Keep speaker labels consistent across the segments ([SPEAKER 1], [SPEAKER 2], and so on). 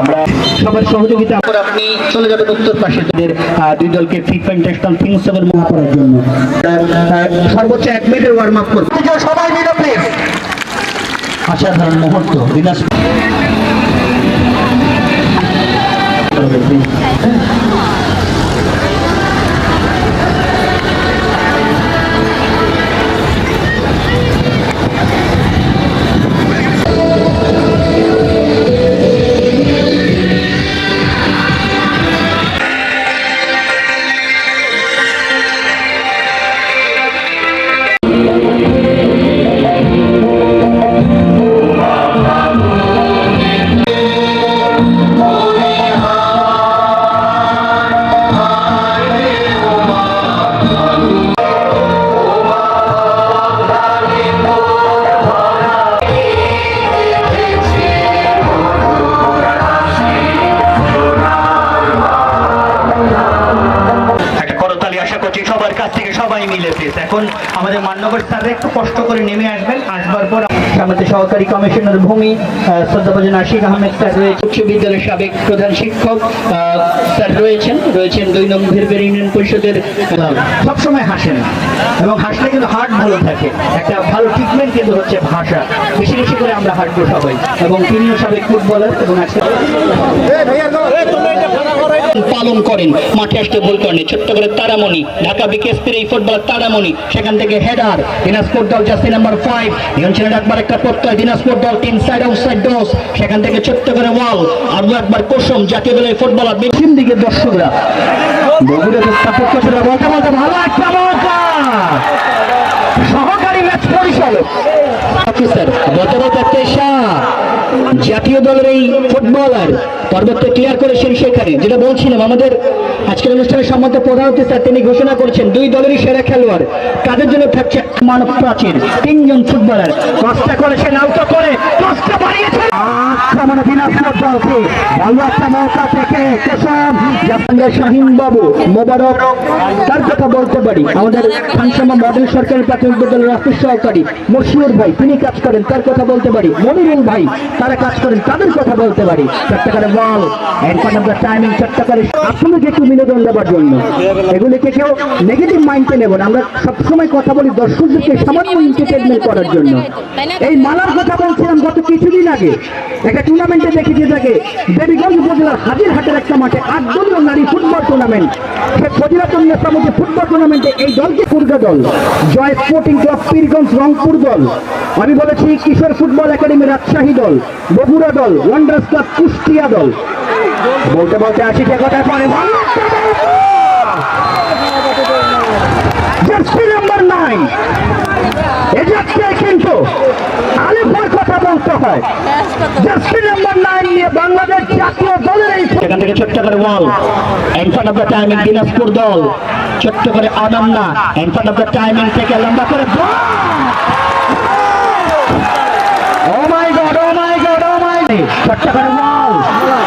[SPEAKER 1] আমরা
[SPEAKER 2] সবার সহযোগিতা করে আপনি চলে যাবেন উত্তর পাশে দুই দলকে ফিফা ইন্টারন্যাশনাল থিংস এর মুখ করার জন্য। সর্বোচ্চ এক মিনিটের ওয়ার্ম আপ করব সবাই মিলে প্লিজ অসাধারণ মুহূর্ত দিনাজ সবাই মিলে প্লিজ এখন আমাদের মান্যবর স্যাররা একটু কষ্ট করে নেমে আসবেন। আসবার পর আমাদের সহকারী কমিশনার ভূমি শ্রদ্ধাভাজন আশিক আহমেদ স্যার রয়েছে উচ্চ বিদ্যালয়ের সাবেক প্রধান শিক্ষক স্যার রয়েছেন। রয়েছেন দুই নং ভেরবের ইউনিয়ন পরিষদের সবসময় হাসেন। এবং হাসলে কিন্তু হার্ট ভালো থাকে। একটা ভালো ট্রিটমেন্ট কিন্তু হচ্ছে ভাষা। বেশি বেশি করে আমরা হাঁটবো সবাই এবং তিনিও সাবেক ফুটবলার এবং আজকে পালন করেন মাঠে আসতে ভুল করেন ছোট্ট করে তারামণি ঢাকা বিকেএসপির এই ফুটবল তারামণি সেখান থেকে হেডার দিনাজপুর দল জার্সি নাম্বার ফাইভ নিয়ন্ত্রণ একটা প্রত্যয় দিনাজপুর দল তিন সাইড আউটসাইড ডোজ সেখান থেকে ছোট্ট করে ওয়াল আরও একবার কুসুম জাতীয় দলের ফুটবলার দিকে দর্শকরা। বলতে বলতে ভালো একটা সহকারী ম্যাচ পরিচালক। অফিসার বলতে বলতে পেশা জাতীয় দলের এই ফুটবলার পর্বতকে ক্লিয়ার করেছেন সেখানে। যেটা বলছিলাম আমাদের আজকের অনুষ্ঠানের সম্বন্ধে প্রধান অতিথি স্যার তিনি ঘোষণা করেছেন দুই দলেরই সেরা খেলোয়াড়। তাদের জন্য থাকছে মানব প্রাচীর তিনজন ফুটবলার। কষ্ট করেছেন আউট করে কষ্ট বাড়িয়েছেন আক্রমণে দিনাজপুর দলকে ভালো একটা মৌকা থেকে কেশব জাপানের শাহিন বাবু মোবারক তার কথা বলতে পারি। আমাদের খানসামা মডেল সরকারি প্রাথমিক বিদ্যালয়ের অফিস সহকারী মশিউর ভাই তিনি কাজ করেন তার কথা বলতে পারি। মনিরুল ভাই তারা কাজ করেন তাদের কথা বলতে পারি। চট্টগ্রাম বল এন্ড অফ দ্য টাইমিং চট্টগ্রামে আপনাকে একটু বিনোদন দেওয়ার জন্য। এগুলিকে কেউ নেগেটিভ মাইন্ডে নেব না। আমরা সবসময় কথা বলি দর্শকদেরকে সামান্য এন্টারটেনমেন্ট করার জন্য। এই মালার কথা বলছিলাম গত আগে একটা টুর্নামেন্টে দেখেছি তাকে দেবীগঞ্জ উপজেলার হাজির হাটের একটা মাঠে আট দলীয় নারী ফুটবল টুর্নামেন্ট সে ফজিলাতুল্লাহ সামুদ্রে ফুটবল টুর্নামেন্টে এই দলকে পূর্গা দল, জয় স্পোর্টিং ক্লাব পীরগঞ্জ রংপুর দল। আমি বলেছি কিশোর ফুটবল একাডেমি রাজশাহী দল, বগুড়া দল ওয়ান্ডার্স ক্লাব কুষ্টিয়া দল। বলতে বলতে আসি যে কথা পরে জার্সি নাম্বার নাইন এজাজকে কিন্তু আলিফের কথা জার্সি নাম্বার নাইন নিয়ে বাংলাদেশ জাতীয় দলের এই সেখান থেকে ছোট্ট করে অফ দ্য টাইমিং দিনাজপুর দল। ছোট্ট করে অফ দ্য টাইমিং থেকে লম্বা করে ও মাই god O my god O my ছোট্ট করে ওয়াল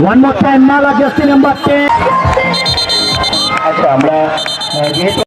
[SPEAKER 2] ওয়ান মোর টাইম মালা জার্সি নাম্বার টেন আচ্ছা আমরা